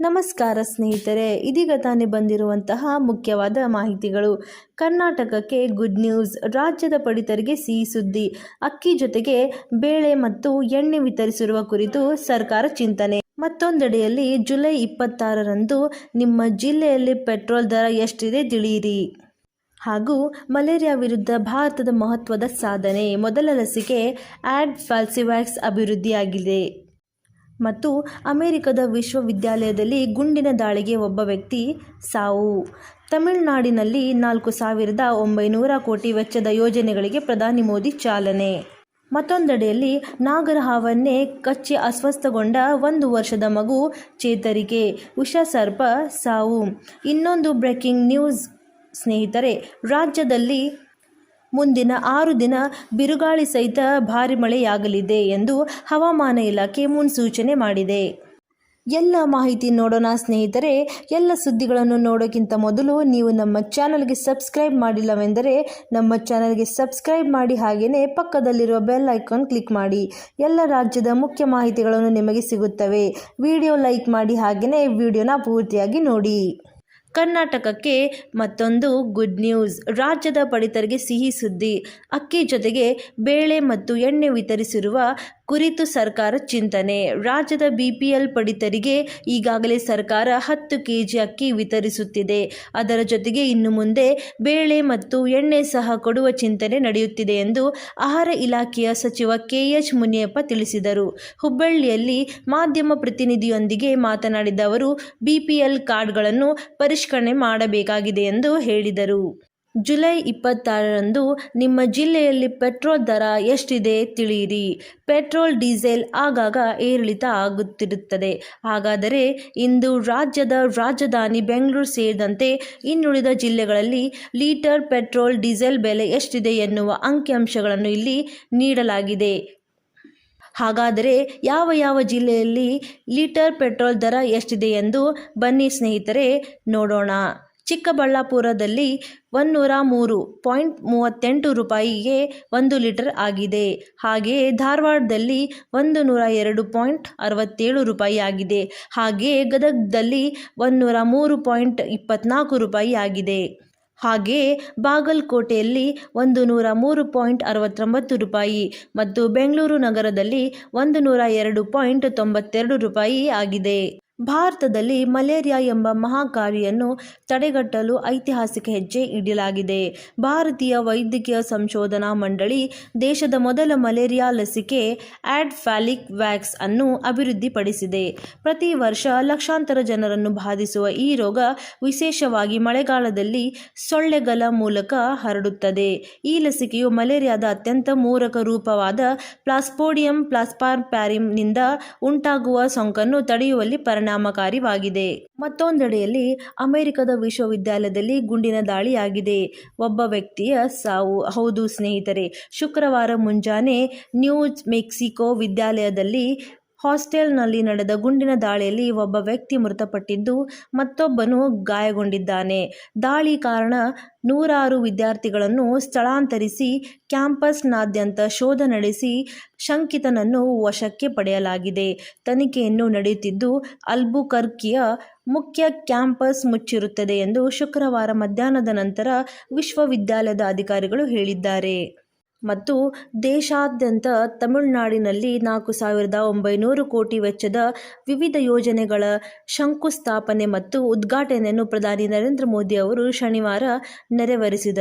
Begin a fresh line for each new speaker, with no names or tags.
ನಮಸ್ಕಾರ ಸ್ನೇಹಿತರೆ, ಇದೀಗ ತಾನೇ ಬಂದಿರುವಂತಹ ಮುಖ್ಯವಾದ ಮಾಹಿತಿಗಳು. ಕರ್ನಾಟಕಕ್ಕೆ ಗುಡ್ ನ್ಯೂಸ್ ರಾಜ್ಯದ ಪಡಿತರಿಗೆ ಸಿಹಿ ಸುದ್ದಿ, ಅಕ್ಕಿ ಜೊತೆಗೆ ಬೇಳೆ ಮತ್ತು ಎಣ್ಣೆ ವಿತರಿಸಿರುವ ಕುರಿತು ಸರ್ಕಾರ ಚಿಂತನೆ. ಮತ್ತೊಂದೆಡೆಯಲ್ಲಿ ಜುಲೈ ಇಪ್ಪತ್ತಾರರಂದು ನಿಮ್ಮ ಜಿಲ್ಲೆಯಲ್ಲಿ ಪೆಟ್ರೋಲ್ ದರ ಎಷ್ಟಿದೆ ತಿಳಿಯಿರಿ. ಹಾಗೂ ಮಲೇರಿಯಾ ವಿರುದ್ಧ ಭಾರತದ ಮಹತ್ವದ ಸಾಧನೆ, ಮೊದಲ ಲಸಿಕೆ ಆಡ್ ಫಾಲ್ಸಿವ್ಯಾಕ್ಸ್ ಅಭಿವೃದ್ಧಿಯಾಗಿದೆ. ಮತ್ತು ಅಮೆರಿಕದ ವಿಶ್ವವಿದ್ಯಾಲಯದಲ್ಲಿ ಗುಂಡಿನ ದಾಳಿಗೆ ಒಬ್ಬ ವ್ಯಕ್ತಿ ಸಾವು. ತಮಿಳುನಾಡಿನಲ್ಲಿ ನಾಲ್ಕು ಸಾವಿರದ ಒಂಬೈನೂರ ಕೋಟಿ ವೆಚ್ಚದ ಯೋಜನೆಗಳಿಗೆ ಪ್ರಧಾನಿ ಮೋದಿ ಚಾಲನೆ. ಮತ್ತೊಂದೆಡೆಯಲ್ಲಿ ನಾಗರಹಾವನ್ನೇ ಕಚ್ಚಿ ಅಸ್ವಸ್ಥಗೊಂಡ ಒಂದು ವರ್ಷದ ಮಗು ಚೇತರಿಕೆ. ವಿಷಸರ್ಪ ಸಾವು. ಇನ್ನೊಂದು ಬ್ರೇಕಿಂಗ್ ನ್ಯೂಸ್. ಸ್ನೇಹಿತರೆ, ರಾಜ್ಯದಲ್ಲಿ ಮುಂದಿನ ಆರು ದಿನ ಬಿರುಗಾಳಿ ಸಹಿತ ಭಾರಿ ಮಳೆಯಾಗಲಿದೆ ಎಂದು ಹವಾಮಾನ ಇಲಾಖೆ ಮುನ್ಸೂಚನೆ ಮಾಡಿದೆ. ಎಲ್ಲ ಮಾಹಿತಿ ನೋಡೋಣ ಸ್ನೇಹಿತರೆ, ಎಲ್ಲ ಸುದ್ದಿಗಳನ್ನು ನೋಡೋಕ್ಕಿಂತ ಮೊದಲು ನೀವು ನಮ್ಮ ಚಾನಲ್ಗೆ ಸಬ್ಸ್ಕ್ರೈಬ್ ಮಾಡಿಲ್ಲವೆಂದರೆ ನಮ್ಮ ಚಾನಲ್ಗೆ ಸಬ್ಸ್ಕ್ರೈಬ್ ಮಾಡಿ ಹಾಗೆಯೇ ಪಕ್ಕದಲ್ಲಿರುವ ಬೆಲ್ ಐಕಾನ್ ಕ್ಲಿಕ್ ಮಾಡಿ. ಎಲ್ಲ ರಾಜ್ಯದ ಮುಖ್ಯ ಮಾಹಿತಿಗಳನ್ನು ನಿಮಗೆ ಸಿಗುತ್ತವೆ. ವಿಡಿಯೋ ಲೈಕ್ ಮಾಡಿ ಹಾಗೆಯೇ ವಿಡಿಯೋನ ಪೂರ್ತಿಯಾಗಿ ನೋಡಿ. ಕರ್ನಾಟಕಕ್ಕೆ ಮತ್ತೊಂದು ಗುಡ್ ನ್ಯೂಸ್ ರಾಜ್ಯದ ಪಡಿತರಿಗೆ ಸಿಹಿ ಸುದ್ದಿ. ಅಕ್ಕಿ ಜೊತೆಗೆ ಬೇಳೆ ಮತ್ತು ಎಣ್ಣೆ ವಿತರಿಸಿರುವ ಕುರಿತು ಸರ್ಕಾರ ಚಿಂತನೆ. ರಾಜ್ಯದ ಬಿಪಿಎಲ್ ಪಡಿತರಿಗೆ ಈಗಾಗಲೇ ಸರ್ಕಾರ ಹತ್ತು ಕೆಜಿ ಅಕ್ಕಿ ವಿತರಿಸುತ್ತಿದೆ. ಅದರ ಜೊತೆಗೆ ಇನ್ನು ಮುಂದೆ ಬೇಳೆ ಮತ್ತು ಎಣ್ಣೆ ಸಹ ಕೊಡುವ ಚಿಂತನೆ ನಡೆಯುತ್ತಿದೆ ಎಂದು ಆಹಾರ ಇಲಾಖೆಯ ಸಚಿವ ಕೆಎಚ್ ಮುನಿಯಪ್ಪ ತಿಳಿಸಿದರು. ಹುಬ್ಬಳ್ಳಿಯಲ್ಲಿ ಮಾಧ್ಯಮ ಪ್ರತಿನಿಧಿಯೊಂದಿಗೆ ಮಾತನಾಡಿದ ಅವರು, ಬಿಪಿಎಲ್ ಕಾರ್ಡ್ಗಳನ್ನು ಪರಿಷ್ಕರಣೆ ಮಾಡಬೇಕಾಗಿದೆ ಎಂದು ಹೇಳಿದರು. ಜುಲೈ ಇಪ್ಪತ್ತಾರರಂದು ನಿಮ್ಮ ಜಿಲ್ಲೆಯಲ್ಲಿ ಪೆಟ್ರೋಲ್ ದರ ಎಷ್ಟಿದೆ ತಿಳಿಯಿರಿ. ಪೆಟ್ರೋಲ್, ಡೀಸೆಲ್ ಆಗಾಗ ಏರಿಳಿತ ಆಗುತ್ತಿರುತ್ತದೆ. ಹಾಗಾದರೆ ಇಂದು ರಾಜ್ಯದ ರಾಜಧಾನಿ ಬೆಂಗಳೂರು ಸೇರಿದಂತೆ ಇನ್ನುಳಿದ ಜಿಲ್ಲೆಗಳಲ್ಲಿ ಲೀಟರ್ ಪೆಟ್ರೋಲ್, ಡೀಸೆಲ್ ಬೆಲೆ ಎಷ್ಟಿದೆ ಎನ್ನುವ ಅಂಕಿಅಂಶಗಳನ್ನು ಇಲ್ಲಿ ನೀಡಲಾಗಿದೆ. ಹಾಗಾದರೆ ಯಾವ ಯಾವ ಜಿಲ್ಲೆಯಲ್ಲಿ ಲೀಟರ್ ಪೆಟ್ರೋಲ್ ದರ ಎಷ್ಟಿದೆ ಎಂದು ಬನ್ನಿ ಸ್ನೇಹಿತರೆ, ನೋಡೋಣ. ಚಿಕ್ಕಬಳ್ಳಾಪುರದಲ್ಲಿ ಒಂನ್ನೂರ ಮೂರು ಪಾಯಿಂಟ್ ಮೂವತ್ತೆಂಟು ರೂಪಾಯಿಗೆ ಒಂದು ಲೀಟರ್ ಆಗಿದೆ. ಹಾಗೆಯೇ ಧಾರವಾಡದಲ್ಲಿ ಒಂದು ನೂರ ಎರಡು ಪಾಯಿಂಟ್ ಅರವತ್ತೇಳು ರೂಪಾಯಿ ಆಗಿದೆ. ಹಾಗೆಯೇ ಗದಗದಲ್ಲಿ ಒಂನ್ನೂರ ಮೂರು ಪಾಯಿಂಟ್ ಇಪ್ಪತ್ತ್ನಾಲ್ಕು ರೂಪಾಯಿ ಆಗಿದೆ. ಹಾಗೆಯೇ ಬಾಗಲಕೋಟೆಯಲ್ಲಿ ಒಂದು ನೂರ ಮೂರು ಪಾಯಿಂಟ್ ಅರವತ್ತೊಂಬತ್ತು ರೂಪಾಯಿ ಮತ್ತು ಬೆಂಗಳೂರು ನಗರದಲ್ಲಿ ಒಂದು ನೂರ ಎರಡು ಪಾಯಿಂಟ್ ತೊಂಬತ್ತೆರಡು ರೂಪಾಯಿ ಆಗಿದೆ. ಭಾರತದಲ್ಲಿ ಮಲೇರಿಯಾ ಎಂಬ ಮಹಾಕಾರಿಯನ್ನು ತಡೆಗಟ್ಟಲು ಐತಿಹಾಸಿಕ ಹೆಜ್ಜೆ ಇಡಲಾಗಿದೆ. ಭಾರತೀಯ ವೈದ್ಯಕೀಯ ಸಂಶೋಧನಾ ಮಂಡಳಿ ದೇಶದ ಮೊದಲ ಮಲೇರಿಯಾ ಲಸಿಕೆ ಆಡ್ ಫ್ಯಾಲಿಕ್ ವ್ಯಾಕ್ಸ್ ಅನ್ನು ಅಭಿವೃದ್ಧಿಪಡಿಸಿದೆ. ಪ್ರತಿ ವರ್ಷ ಲಕ್ಷಾಂತರ ಜನರನ್ನು ಬಾಧಿಸುವ ಈ ರೋಗ ವಿಶೇಷವಾಗಿ ಮಳೆಗಾಲದಲ್ಲಿ ಸೊಳ್ಳೆಗಳ ಮೂಲಕ ಹರಡುತ್ತದೆ. ಈ ಲಸಿಕೆಯು ಮಲೇರಿಯಾದ ಅತ್ಯಂತ ಮೂರಕ ರೂಪವಾದ ಪ್ಲಾಸ್ಪೋಡಿಯಂ ಪ್ಲಾಸ್ಪಾರ್ಪ್ಯಾರಿಮ್ನಿಂದ ಉಂಟಾಗುವ ಸೋಂಕನ್ನು ತಡೆಯುವಲ್ಲಿ ಪರಿಣಾಮಕಾರಿಯಾಗಿದೆ. ಮತ್ತೊಂದೆಡೆಯಲ್ಲಿ, ಅಮೆರಿಕದ ವಿಶ್ವವಿದ್ಯಾಲಯದಲ್ಲಿ ಗುಂಡಿನ ದಾಳಿಯಾಗಿದೆ. ಒಬ್ಬ ವ್ಯಕ್ತಿಯ ಸಾವು, ಹೌದು ಸ್ನೇಹಿತರೆ, ಶುಕ್ರವಾರ ಮುಂಜಾನೆ ನ್ಯೂ ಮೆಕ್ಸಿಕೋ ವಿದ್ಯಾಲಯದಲ್ಲಿ ಹಾಸ್ಟೆಲ್ನಲ್ಲಿ ನಡೆದ ಗುಂಡಿನ ದಾಳಿಯಲ್ಲಿ ಒಬ್ಬ ವ್ಯಕ್ತಿ ಮೃತಪಟ್ಟಿದ್ದು ಮತ್ತೊಬ್ಬನು ಗಾಯಗೊಂಡಿದ್ದಾನೆ. ದಾಳಿ ಕಾರಣ ನೂರಾರು ವಿದ್ಯಾರ್ಥಿಗಳನ್ನು ಸ್ಥಳಾಂತರಿಸಿ ಕ್ಯಾಂಪಸ್ನಾದ್ಯಂತ ಶೋಧ ನಡೆಸಿ ಶಂಕಿತನನ್ನು ವಶಕ್ಕೆ ಪಡೆಯಲಾಗಿದೆ. ತನಿಖೆಯನ್ನು ನಡೆಯುತ್ತಿದ್ದು ಅಲ್ಬುಕರ್ಕಿಯ ಮುಖ್ಯ ಕ್ಯಾಂಪಸ್ ಮುಚ್ಚಿರುತ್ತದೆ ಎಂದು ಶುಕ್ರವಾರ ಮಧ್ಯಾಹ್ನದ ನಂತರ ವಿಶ್ವವಿದ್ಯಾಲಯದ ಅಧಿಕಾರಿಗಳು ಹೇಳಿದ್ದಾರೆ. ಮತ್ತು ದೇಶಾದ್ಯಂತ ತಮಿಳುನಾಡಿನಲ್ಲಿ ನಾಲ್ಕು ಸಾವಿರದ ಒಂಬೈನೂರು ಕೋಟಿ ವೆಚ್ಚದ ವಿವಿಧ ಯೋಜನೆಗಳ ಶಂಕುಸ್ಥಾಪನೆ ಮತ್ತು ಉದ್ಘಾಟನೆಯನ್ನು ಪ್ರಧಾನಿ ನರೇಂದ್ರ ಮೋದಿ ಅವರು ಶನಿವಾರ ನೆರವೇರಿಸಿದರು.